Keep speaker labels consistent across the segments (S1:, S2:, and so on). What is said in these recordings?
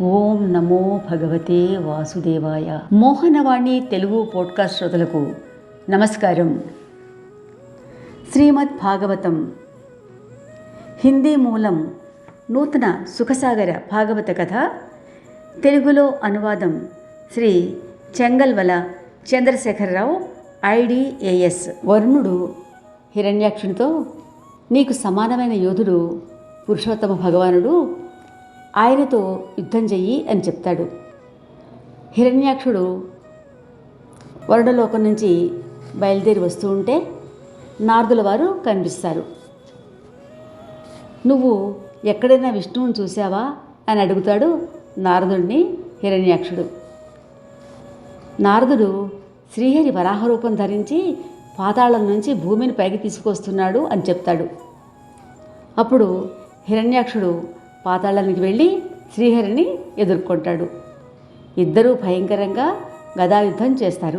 S1: ఓం నమో భగవతే వాసుదేవాయ. మోహనవాణి తెలుగు పోడ్కాస్ట్ శ్రోతలకు నమస్కారం. శ్రీమద్ భాగవతం. హిందీ మూలం నూతన సుఖసాగర భాగవత కథ. తెలుగులో అనువాదం శ్రీ చెంగల్వల చంద్రశేఖరరావు ఐడిఏఎస్ వరుణుడు హిరణ్యాక్షునితో నీకు సమానమైన యోధుడు పురుషోత్తమ భగవానుడు ఆయనతో యుద్ధం చెయ్యి అని చెప్తాడు. హిరణ్యాక్షుడు వరుడలోకం నుంచి బయలుదేరి వస్తూ ఉంటే నారదుల వారు కనిపిస్తారు. నువ్వు ఎక్కడైనా విష్ణువుని చూసావా అని అడుగుతాడు నారదుడిని హిరణ్యాక్షుడు. నారదుడు శ్రీహరి వరాహ రూపం ధరించి పాతాళం నుంచి భూమిని పైకి తీసుకొస్తున్నాడు అని చెప్తాడు. అప్పుడు హిరణ్యాక్షుడు పాతాళానికి వెళ్ళి శ్రీహరిని ఎదుర్కొంటాడు. ఇద్దరూ భయంకరంగా గదాయుద్ధం చేస్తారు.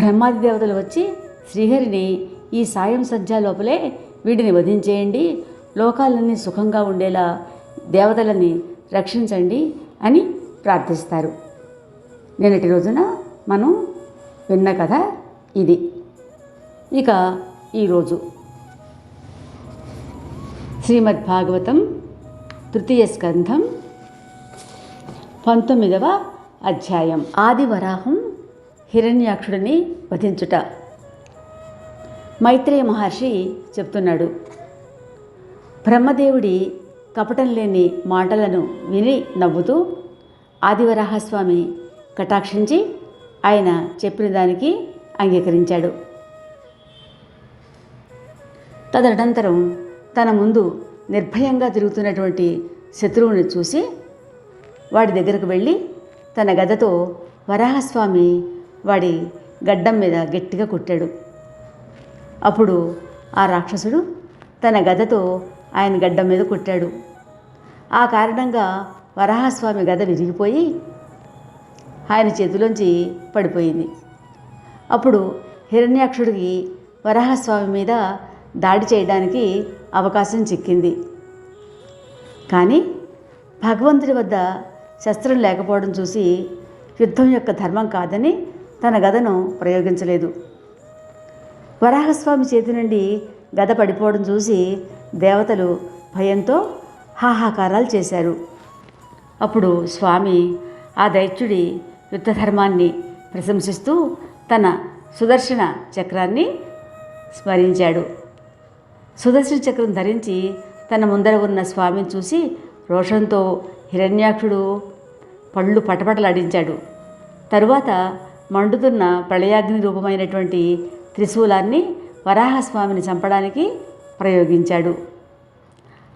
S1: బ్రహ్మాది దేవతలు వచ్చి శ్రీహరిని ఈ సాయం సంధ్య లోపలే వీడిని వధించేయండి లోకాలన్నీ సుఖంగా ఉండేలా దేవతలని రక్షించండి అని ప్రార్థిస్తారు. నిన్నటి రోజున మనం విన్న కథ ఇది. ఇక ఈరోజు శ్రీమద్ భాగవతం తృతీయ స్కంధం పంతొమ్మిదవ అధ్యాయం. ఆదివరాహం హిరణ్యాక్షుడిని వధించుట. మైత్రేయ మహర్షి చెప్తున్నాడు బ్రహ్మదేవుడి కపటం లేని మాటలను విని నవ్వుతూ ఆదివరాహస్వామి కటాక్షించి ఆయన చెప్పిన దానికి అంగీకరించాడు. తదనంతరం తన ముందు నిర్భయంగా తిరుగుతున్నటువంటి శత్రువుని చూసి వాడి దగ్గరకు వెళ్ళి తన గదతో వరాహస్వామి వాడి గడ్డం మీద గట్టిగా కొట్టాడు. అప్పుడు ఆ రాక్షసుడు తన గదతో ఆయన గడ్డం మీద కొట్టాడు. ఆ కారణంగా వరాహస్వామి గద విరిగిపోయి ఆయన చేతిలోంచి పడిపోయింది. అప్పుడు హిరణ్యాక్షుడికి వరాహస్వామి మీద దాడి చేయడానికి అవకాశం చిక్కింది. కానీ భగవంతుడి వద్ద శస్త్రం లేకపోవడం చూసి యుద్ధం యొక్క ధర్మం కాదని తన గదను ప్రయోగించలేదు. వరాహస్వామి చేతి నుండి గద పడిపోవడం చూసి దేవతలు భయంతో హాహాకారాలు చేశారు. అప్పుడు స్వామి ఆ దైత్యుడి యుద్ధ ధర్మాన్ని ప్రశంసిస్తూ తన సుదర్శన చక్రాన్ని స్మరించాడు. సుదర్శన చక్రం ధరించి తన ముందర ఉన్న స్వామిని చూసి రోషంతో హిరణ్యాక్షుడు పళ్ళు పటపటలాడించాడు. తరువాత మండుతున్న ప్రళయాగ్ని రూపమైనటువంటి త్రిశూలాన్ని వరాహస్వామిని చంపడానికి ప్రయోగించాడు.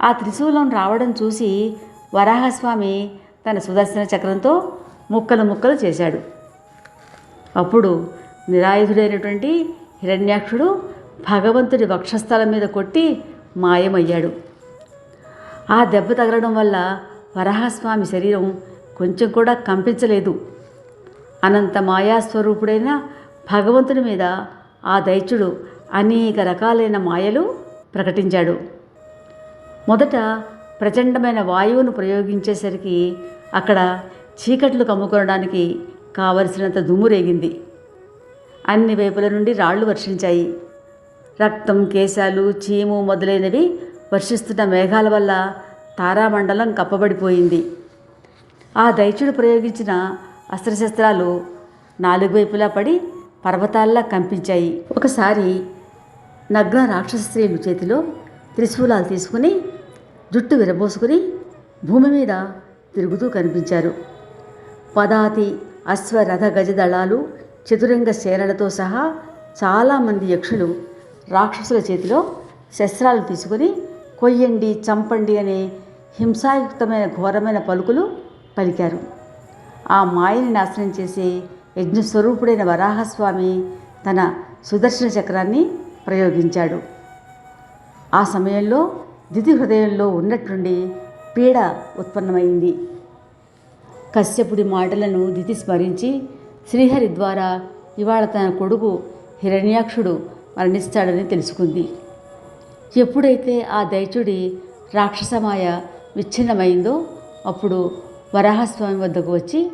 S1: ఆ త్రిశూలం రావడం చూసి వరాహస్వామి తన సుదర్శన చక్రంతో ముక్కలు ముక్కలు చేశాడు. అప్పుడు నిరాయుధుడైనటువంటి హిరణ్యాక్షుడు భగవంతుడి వక్షస్థలం మీద కొట్టి మాయమయ్యాడు. ఆ దెబ్బ తగలడం వల్ల వరాహస్వామి శరీరం కొంచెం కూడా కంపించలేదు. అనంత మాయాస్వరూపుడైన భగవంతుడి మీద ఆ దైత్యుడు అనేక రకాలైన మాయలు ప్రకటించాడు. మొదట ప్రచండమైన వాయువును ప్రయోగించేసరికి అక్కడ చీకట్లు కమ్ముకోవడానికి కావలసినంత దుమ్ము రేగింది. అన్ని వైపుల నుండి రాళ్ళు వర్షించాయి. రక్తం కేశాలు చీము మొదలైనవి వర్షిస్తున్న మేఘాల వల్ల తారామండలం కప్పబడిపోయింది. ఆ దైత్యుడు ప్రయోగించిన అస్త్రశస్త్రాలు నాలుగు వైపులా పడి పర్వతాల్లా కంపించాయి. ఒకసారి నగ్న రాక్షస స్త్రీలు చేతిలో త్రిశూలాలు తీసుకుని జుట్టు విరబోసుకుని భూమి మీద తిరుగుతూ కనిపించారు. పదాతి అశ్వరథ గజదళాలు చతురంగ సేనలతో సహా చాలామంది యక్షులు రాక్షసుల చేతిలో శస్త్రాలు తీసుకుని కొయ్యండి చంపండి అనే హింసాయుక్తమైన ఘోరమైన పలుకులు పలికారు. ఆ మాయని నాశనం చేసే యజ్ఞస్వరూపుడైన వరాహస్వామి తన సుదర్శన చక్రాన్ని ప్రయోగించాడు. ఆ సమయంలో దితి హృదయంలో ఉన్నట్టుండి పీడ ఉత్పన్నమైంది. కశ్యపుడి మాటలను దితి స్మరించి శ్రీహరి ద్వారా ఇవాళ తన కొడుకు హిరణ్యాక్షుడు మరణిస్తాడని తెలుసుకుంది. ఎప్పుడైతే ఆ దైత్యుడి రాక్షసమాయ విచ్ఛిన్నమైందో అప్పుడు వరాహస్వామి వద్దకు వచ్చి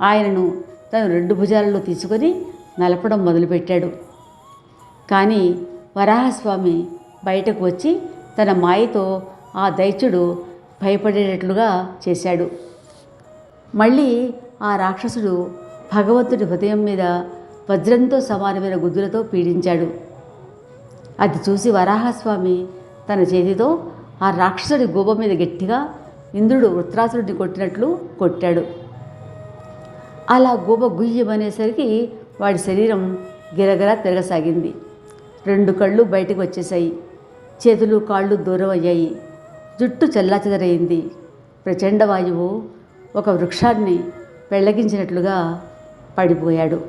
S1: ఆయనను తను రెండు భుజాలలో తీసుకొని నలపడం మొదలుపెట్టాడు. కానీ వరాహస్వామి బయటకు వచ్చి తన మాయతో ఆ దైత్యుడు భయపడేటట్లుగా చేశాడు. మళ్ళీ ఆ రాక్షసుడు భగవంతుడి హృదయం మీద వజ్రంతో సమానమైన గుద్దులతో పీడించాడు. అది చూసి వరాహస్వామి తన చేతితో ఆ రాక్షసుడి గోబ మీద గట్టిగా ఇంద్రుడు వృత్రాసురుడిని కొట్టినట్లు కొట్టాడు. అలా గోప గుయ్యమనేసరికి వాడి శరీరం గిరగిరా తిరగసాగింది. రెండు కళ్ళు బయటకు వచ్చేసాయి చేతులు కాళ్ళు దూరం అయ్యాయి జుట్టు చెల్లాచెదరైంది. ప్రచండ వాయువు ఒక వృక్షాన్ని పెళ్ళగించినట్లుగా పడిపోయాడు.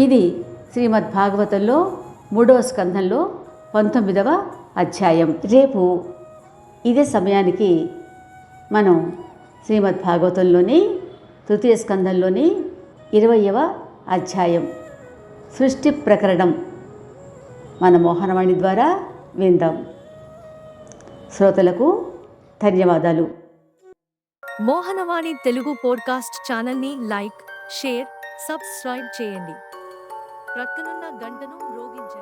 S1: ఇది శ్రీమద్ భాగవతంలో మూడవ స్కంధంలో పంతొమ్మిదవ అధ్యాయం. రేపు ఇదే సమయానికి మనం శ్రీమద్ భాగవతంలోని తృతీయ స్కంధంలోని ఇరవయవ అధ్యాయం. సృష్టి ప్రకరణం మన మోహనవాణి ద్వారా విందాం. శ్రోతలకు ధన్యవాదాలు.
S2: మోహనవాణి తెలుగు పోడ్కాస్ట్ ఛానల్ని లైక్ షేర్ సబ్స్క్రైబ్ చేయండి. ప్రక్కనున్న గంటను రోగించండి.